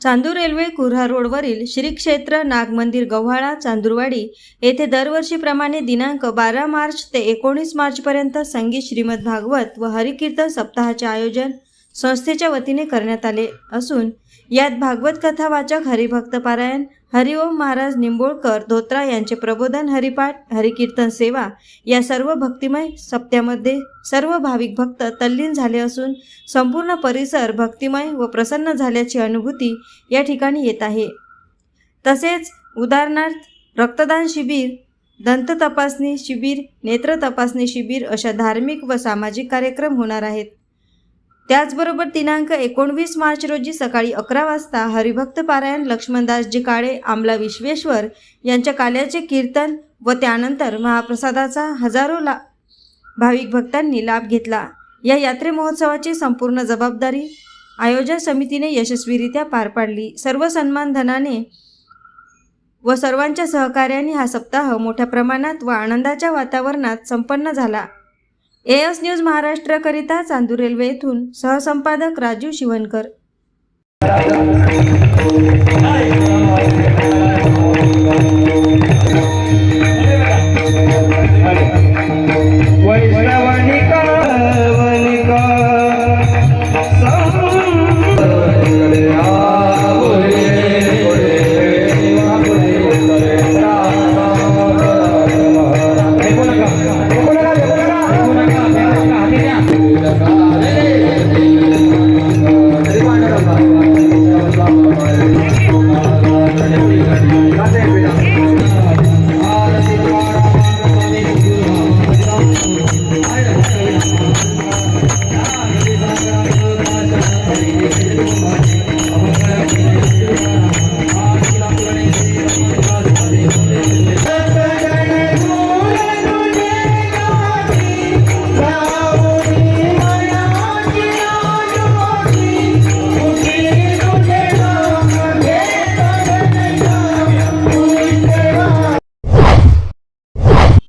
Chandur railway Kurha रोडवरील श्री क्षेत्र नागमंदिर गव्हाळा चांदूरवाडी येथे दरवर्षीप्रमाणे दिनांक बारा मार्च ते एकोणीस मार्चपर्यंत संगीत श्रीमद भागवत व हरिकीर्तन सप्ताहाचे आयोजन संस्थेच्या वतीने करण्यात आले असून यात भागवत कथा वाचक हरिभक्त पारायण हरिओम महाराज निंबोळकर धोत्रा यांचे प्रबोधन हरिपाठ हरिकीर्तन सेवा या सर्व भक्तिमय सप्त्यामध्ये सर्व भाविक भक्त तल्लीन झाले असून संपूर्ण परिसर भक्तिमय व प्रसन्न झाल्याची अनुभूती या ठिकाणी येत आहे. तसेच उदाहरणार्थ रक्तदान शिबिर दंत तपासणी शिबिर नेत्र तपासणी शिबिर अशा धार्मिक व सामाजिक कार्यक्रम होणार आहेत. त्याचबरोबर दिनांक एकोणवीस मार्च रोजी सकाळी अकरा वाजता हरिभक्त पारायण लक्ष्मणदासजी काळे आमला विश्वेश्वर यांच्या काल्याचे कीर्तन व त्यानंतर महाप्रसादाचा हजारो ला भाविक भक्तांनी लाभ घेतला. या यात्रे महोत्सवाची संपूर्ण जबाबदारी आयोजन समितीने यशस्वीरित्या पार पाडली. सर्व सन्मानधनाने व सर्वांच्या सहकार्याने हा सप्ताह मोठ्या प्रमाणात व आनंदाच्या वातावरणात संपन्न झाला. एएस न्यूज महाराष्ट्रकरिता चांदूर रेल्वे येथून सहसंपादक राजू शिवणकर.